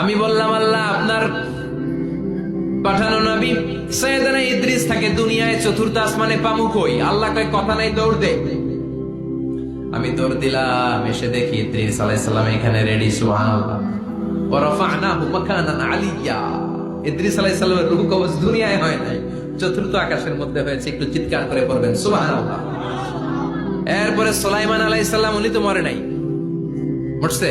আমি বললাম, আল্লাহ, আপনার পাঠানো নবী সৈয়দনা ইদ্রিস থাকে দুনিয়ায়, চতুর্থ আসমানে পামুক কই আল্লাহ কয়, কথা নাই, দৌড় দে। আমি দৌড় দিলাম, এসে দেখি ইদ্রিস আলাইহিস সালাম এখানে রেডি সুবহানাল্লাহ। মাকানান ইদ্রিস আলাইহিস সালামের রূহ কবজ দুনিয়ায় হয় নাই। চতুর্থ আকাশের মধ্যে হয়েছে, একটু চিৎকার করে পড়বেন, সুবহানাল্লাহ। এরপরে সুলাইমান আলাইহিস সালাম, উনি তো মরে নাই। মরছে?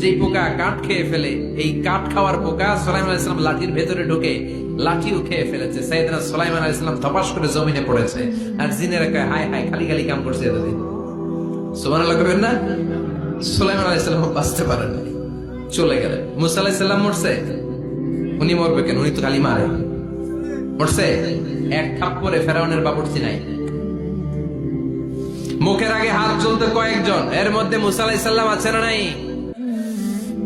যে পোকা কাঠ খেয়ে ফেলে, এই কাঠ খাওয়ার পোকা সোলাইমান আলাইসালাম লাঠির ভেতরে ঢুকে, লাঠিও খেয়ে ফেলেছে। সাইদানা সোলাইমান আলাইসালাম ধপাস করে জমিনে পড়েছে আর জিনেরা কয় হাই হাই খালি খালি কাম করছে এতদিন। সোমান করবেন না? সোলাইমান আলাইসালাম বাঁচতে পারেন চলে গেলেন। মুসা আলাইসাল্লাম মরছে? উনি মরবে কেন? উনি তো খালি মারে। মরছে? এক থাপ করে ফেরাউনের বাবুর্চি নাই। মুখের আগে হাত চলতে কয়েকজন, এর মধ্যে মুসা আলাইসাল্লাম আছে না নাই?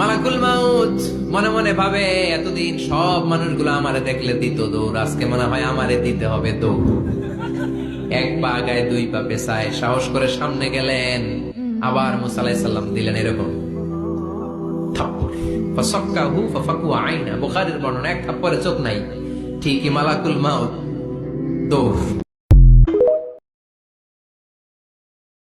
মালাকুল মাউত, মনে মনে ভাবে, এতদিন সব মানুষগুলো আমারে দেখলে দিত দৌড়, আজকে মনে হয় আমারে দিতে হবে দৌড়। এক পা গায়ে দুই পা পেছায় সাহস করে সামনে গেলেন। আবার মুসালাই সাল্লাম দিলেন এরকম। বর্ণনা, এক থাপ্পড়ে চোখ নাই। ঠিকই মালাকুল মাউত। দৌড়।